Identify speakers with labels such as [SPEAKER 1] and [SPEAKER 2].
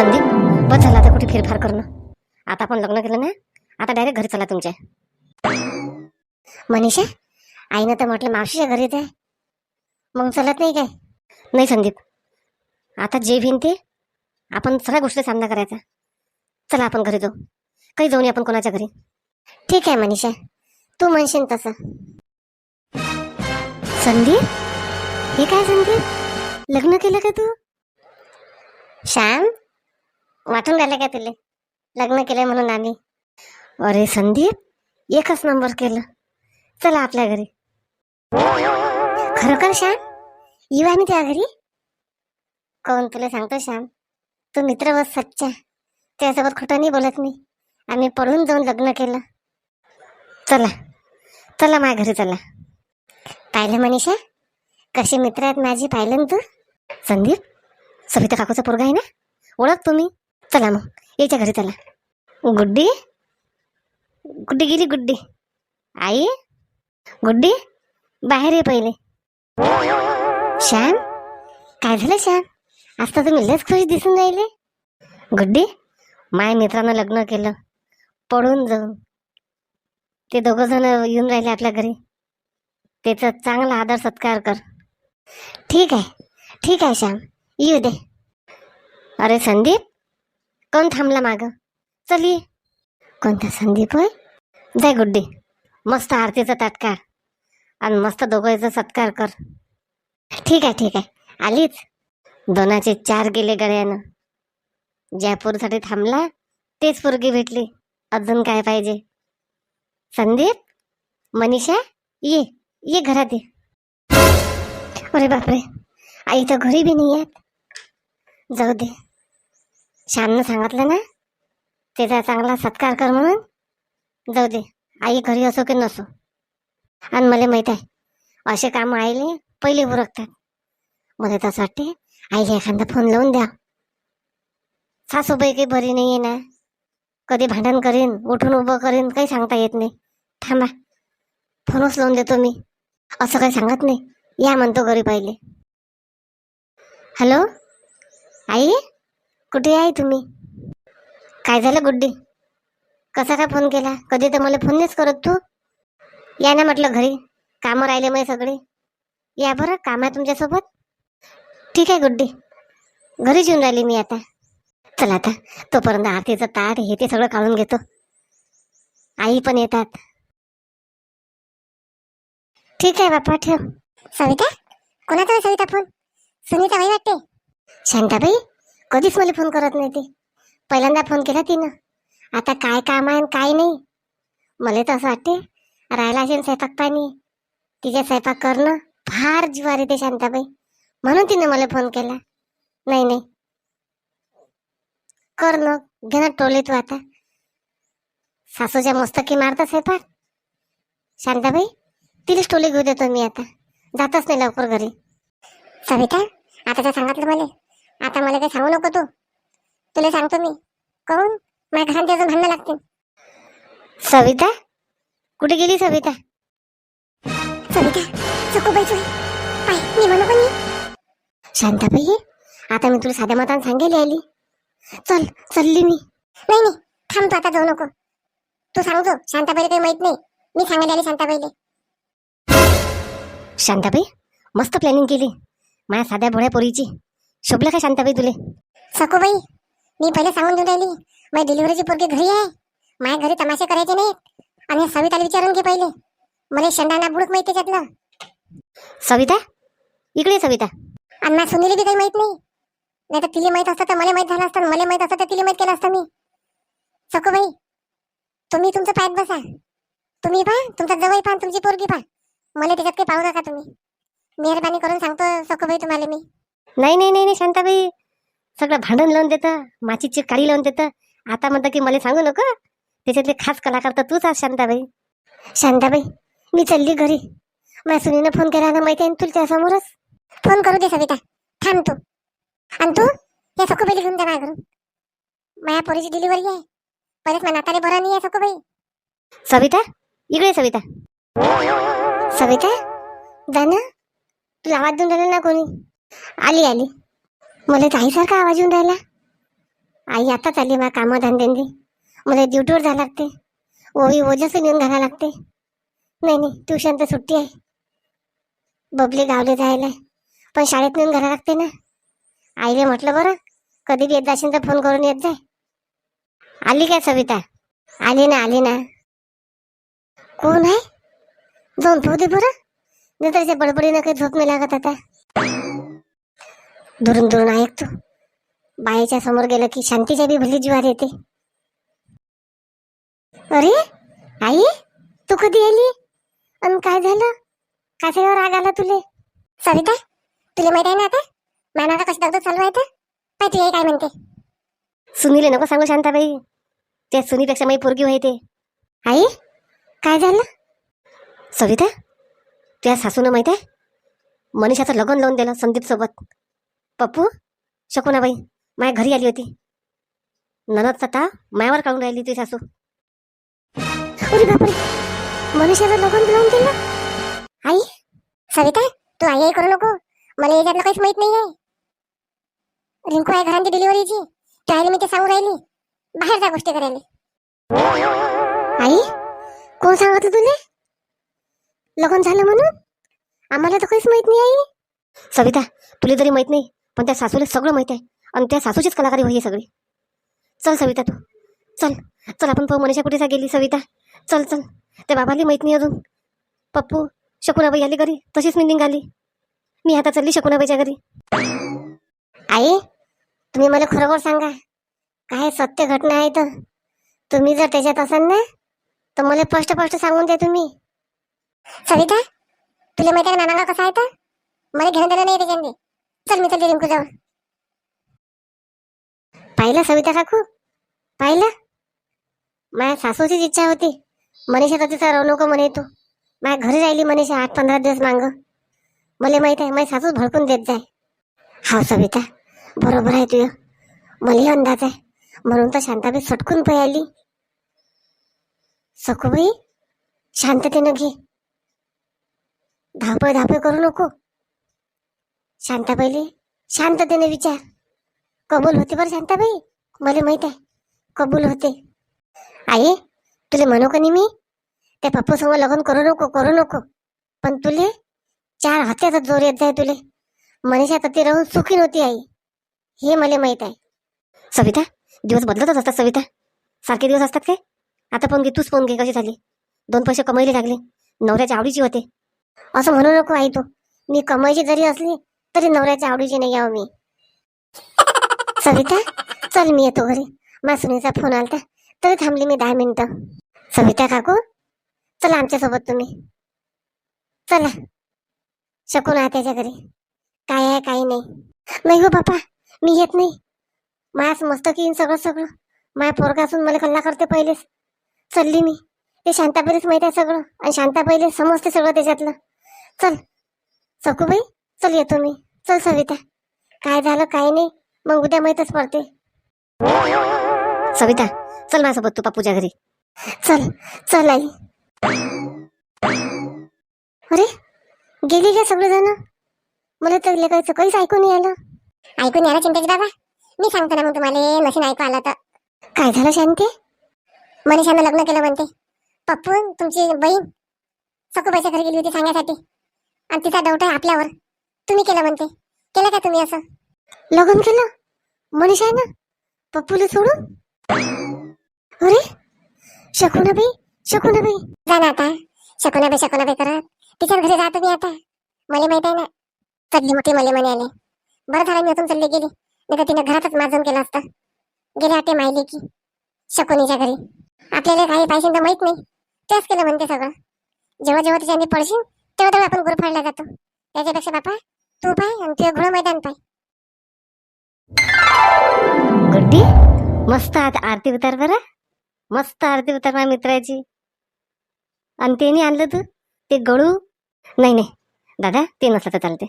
[SPEAKER 1] संदीप बस झाला आता कुठे फेरफार करणं आता आपण लग्न केलं ना? आता डायरेक्ट घरी चला तुमच्या. मनीषा आईनं तर म्हटलं मावशीच्या घरी आहे मग चलत नाही काय? नाही संदीप. आता जे भिन ते आपण सगळ्या गोष्टी सामना करायचा. चला आपण घरी जाऊ. काही जाऊन आपण कोणाच्या घरी. ठीक आहे मनीषा. तू म्हणशील तसं. संदीप? हे काय संदीप? लग्न केलं का तू? श्याम? वाटून राहिलं का तुले? लग्न केलंय म्हणून आम्ही अरे संदीप एकच नंबर केलं. चला आपल्या घरी. खरोखर श्याम? येऊ आम्ही त्या घरी? कोण तुला सांगतो श्याम? तू मित्र बस सच्चा. त्यासोबत खोटं नाही बोलत मी. आम्ही पळून जाऊन लग्न केलं. चला. चला माझ्या घरी चला. पाहिलं मनीषा? कसे मित्र आहेत माझी पाहिलं ना तू? संदीप सविता काकूचा पोरगा आहे ना? ओळख तुम्ही? चला मग याच्या घरी चला. गुड्डी? गुड्डी गेली गुड्डी? आई? गुड्डी? बाहेर ये पहिले. श्याम? काय झालं श्याम? आज तर तुम्ही लस खुश दिसून राहिले. गुड्डी माय मित्रानं लग्न केलं. पडून जाऊन. ते दोघं जण येऊन राहिले आपल्या घरी. त्याचा चांगला आदर सत्कार कर. ठीक आहे ठीक आहे श्याम. येऊ दे. अरे संदीप कोण थांबला माग? चल ये. कोणता संदीप होय? जाय गुड्डी. मस्त आरतीचा ताटकार आणि मस्त दोघांचा सत्कार कर. ठीक आहे ठीक आहे. आलीच. दोनाचे चार गेले गळ्यानं. जयपूरसाठी थांबला तेच पोरगी भेटली. अजून काय पाहिजे? संदीप? मनीषा? ये ये घरात ये. अरे बापरे. आई तर घरी बी नाही आहेत जाऊ दे. श्यामनं सांगितलं ना त्याचा चांगला सत्कार कर म्हणून. जाऊ दे आई घरी असो की नसो. आणि मला माहीत आहे असे काम आईले पहिले उरकतात. मला तसं वाटते आईला एखादा फोन लावून द्या. सासूबाई काही बरी नाही आहे ना. कधी भांडण करीन उठून उभं करीन काही सांगता येत नाही. थांबा फोनच लावून देतो मी. असं काही सांगत नाही. या म्हणतो घरी पहिले. हॅलो? आई? कुठे आहे तुम्ही? काय झालं गुड्डी? कसा काय फोन केला? कधी तर मला फोन नाहीच करत तू. या ना म्हटलं घरी. कामं राहिले मग सगळे. या बरं काम आहे तुमच्यासोबत? ठीक आहे गुड्डी. घरीच येऊन राहिली मी आता. चला आता. तोपर्यंत आरतीचं ताट हे ते सगळं काढून घेतो. आई पण येतात. ठीक आहे बापा ठेव. सविता? कोणाचा आहे सविता फोन? सुनीता बाई वाटते? शांताबाई? कधीच मला फोन करत नाही ती. पहिल्यांदा फोन केला तिनं. आता काय काम आहे आणि काय नाही. मला तर असं वाटते राहायला असेल स्वयंपाक पाणी. तिच्या स्वयंपाक करणं फार जीवार येते शांताबाई. म्हणून तिनं मला फोन केला. नाही नाही. कर न घे ना टोले तू आता. सासूच्या मस्तकी मारता स्वयंपाक. शांताबाई तिलाच टोले घेऊ देतो मी आता. जातच नाही लवकर घरी. सविता आता तर सांगितलं मला. आता मला काही सांगू नको तू. तुला सांगतो मी. कोण? माझ्या घरात अजून भांडणं लागतील. सविता? कुठे गेली सविता? सविता चकोबाई चोय पाय मी म्हणू पण शांताबाई आता मी तुला साध्या मतान सांगेल आली चल चालली मी. नाही नाही. थांब तू आता जाऊ नको. तू सांगतो शांताबाईला काही माहीत नाही. मी सांगायला आली शांताबाईले. शांताबाई मस्त प्लॅनिंग केली. माझ्या साध्या भोळ्या पोरीची. शोभलं का शांताबाई तुले? सकोबाई मी पहिले सांगून देऊन राहिली माझी डिलिव्हरीची पोरगी घरी आहे. माझ्या घरी तमाशे करायचे नाहीत. आणि सविताला विचारून घे पहिले. मला शेंडाना बुडूक माहिती त्यातलं. सविता? इकडे सविता. आणि माझ्या सुनीला बी काही माहीत नाही. नाही तर तिला माहीत असतं तर मला माहीत झालं असतं. मला माहीत असतं तर तिला माहीत केलं असतं मी. सकोबाई तुम्ही तुमचं पायात बसा. तुम्ही पहा तुमचा जवळ पहा तुमची पोरगी पहा. मला त्याच्यात काही पाहू नका तुम्ही. मेहरबानी करून सांगतो सकोबाई तुम्हाला मी. नाही नाही नाही नाही शांताबाई. सगळं भांडण लावून देतं माचीची काळी लावून देतं. आता म्हणतं की मला सांगू नको. त्याच्यातले खास कलाकार तर तूच आज शांताबाई. शांताबाई मी चालली घरी. माझ्या सुनीनं फोन केला ना माहिती आहे ना तुला समोरच? फोन करू दे सविता. थांब तू. आणि तू? या सखूबाईला घेऊन जा माझ्या घरून माझ्या पोरीची डिलिव्हरी आहे. परत माझ्या नाताने बरा नाही आहे सखूबाई. सविता इकडे सविता. सविता जा ना. तुला आवाज देऊन राहिला ना कोणी? आली आली. मला ताईसारखा आवाज येऊन राहिला. आई आताच आली बा कामं धंद्यांनी मला ड्युटीवर जायला लागते. ओवी ओजस नेऊन घालायला लागते. नाही नाही ट्युशन तर सुट्टी आहे. बबली गावले जायला. पण शाळेत नेऊन घालायला लागते ना. आईले म्हटलं बरं कधी बी येत जाशील तर फोन करून येत जाय आली काय सविता? आली ना आली ना. कोण आहे? जाऊन दे बरं. नाही तर बडबडीनं काही झोप नाही लागत आता. दुरून दुरून ऐकतो बाईच्या समोर गेलं की शांतीच्या बी भली जीवार येते. अरे आई तू कधी आली? अन काय झालं? कशावर राग आला तुले? सविता तुला माहीत आहे ना आता? मॅनाला कशी दगदग चालू आहे तर पाय तू काय म्हणते? सुनीले नको सांगू शांताबाई. त्या सुनीपेक्षा माझी पोरगी व्हायते आई काय झालं? सविता त्या सासूनं माहीत आहे? मनीषाचं लग्न लावून दिलं संदीप सोबत पप्पू शकुनाबाई माझ्या घरी आली होती. ननदचा ता मायावर काढून राहिली ती सासू. अरे बापरे मनीषाचं लग्न लावून दिलं आई सविता तू आई आई करू नको. मला याच्यातलं काहीच माहीत नाही आहे रिंकू आहे घरांची डिलिव्हरीची त्यावेळी मी ते सांगू राहिली. बाहेर जा गोष्टी करायला. आई कोण सांगितलं तुले? लग्न झालं म्हणून? आम्हाला तर काहीच माहीत नाही आई. सविता तुला जरी माहीत नाही. पण त्या सासूला सगळं माहीत आहे. आणि त्या सासूचीच कलाकारी होई सगळी. चल सविता तू. चल. चल आपण पाहू मनीषा कुठेसा गेली सविता. चल चल. त्या बाबाली माहीत नाही अजून. पप्पू शकुनाबाई आली घरी. तशीच मी निघाली. मी आता चालली शकुनाबाईच्या घरी. आई तुम्ही मला खरोखर सांगा. काय सत्य घटना आहे तर तुम्ही जर त्याच्यात असाल ना तर मला स्पष्ट स्पष्ट सांगून द्या तुम्ही. सविता तुला माहिती आहे का कसा आहे तर मला घेणं देणं नाही त्याच्यामध्ये. चल मी चालली रिंकू जाऊ. पाहिलं सविता काकू? पाहिलं? माझ्या सासूचीच इच्छा होती. मनीषा तर तिचा राहू नको म्हणे तू. माझ्या घरी राहिली मनीषा आठ पंधरा दिवस मांग. मला माहीत आहे माझी सासूच भडकून देत जाय. हा सविता बरोबर आहे तुझं. मलाही अंदाज आहे. म्हणून तर शांताबाई सटकून पै आली. सखूबाई शांततेनं घे. धावपळ धावपळ करू नको. शांताबाईले? शांततेने विचार. कबूल होते बरं शांताबाई? मला माहीत आहे. कबूल होते. आई तुले म्हणू का नाही मी त्या पप्पू समोर लग्न करू नको करू नको. पण तुले चार हात्याचा जोर येत जाय तुले. मनीषा तर ती राहून सुखी नव्हती आई. हे मला माहीत आहे. सविता दिवस बदलतच असतात सविता. सारखे दिवस असतात काय? आता पण घे तूच फोन घे कशी झाली? दोन पैसे कमाईले लागले. नवऱ्याच्या आवडीची होते. असं म्हणू नको आई तू. मी कमाईची जरी असली तरी नवऱ्याच्या आवडीची नाही आहो मी. सविता चल मी येतो घरी. मा सुनीचा फोन आलता. तरी थांबली मी दहा मिनिटं. सविता काकू चला आमच्यासोबत तुम्ही. चला. शकून आहे त्याच्या घरी. काय आहे काही नाही. नाही हो बापा मी येत नाही. मायाच मस्त येईन सगळं सगळं. माया पोरगा असून मला कल्ला करते पहिलेच. चलली मी. ते शांताबाईलाच माहीत आहे सगळं. आणि शांताबाईले समजते सगळं त्याच्यातलं. चल. सकूबाई चल येतो मी. चल सविता. काय झालं काय नाही. मग उद्या माहीतच पडते. सविता चल माझ्यासोबत तू बापूच्या घरी. चल चल आई. अरे गेली का सगळेजण? मला तर लेखायचं काहीच ऐकून नाही आलं. ऐकून यायला चिंतेच बाबा मी सांगतो ना मग तुम्हाला नशीन ऐकू आला तर. काय झालं शांती? मनीषानं लग्न केलं म्हणते. पप्पू तुमची बहीण. सखूबाईच्या घरी गेली होती सांगण्यासाठी आणि तिचा डाऊट आहे आपल्यावर. तुम्ही केलं म्हणते. केलं का तुम्ही असं? लग्न केलं मनीष आहे ना. पप्पूला सोडून. अरे शकुनाबाई शकुनाबाई. जा ना आता. शकुनाबाई शकुनाबाई करत. तिच्याच घरी जातो मी आता. मला माहीत आहे ना. चढली मोठी मले म्हणे आले. बरं झालं मी अजून चालले गेली. नाही तर तिने घरातच माझून केलं असतं. गेले वाटे माहिले की. शकुनीच्या घरी. आपल्याला काही पाहिजे तर माहीत नाही. तेच केलं म्हणते सगळं. जेव्हा जेव्हा तिच्याने पडशील तेव्हा तेव्हा आपण गुरफाडला जातो. त्याच्यापेक्षा बापा तू पाय आणि तुझं घोडं मैदान पाय. गुड्डी मस्त आत- आरती उतार बरं. मस्त आरती उतार माझ्या मित्राची. आणि ते नाही आणलं तू ते गळू. नाही नाही. दादा ते नसलं तर चालते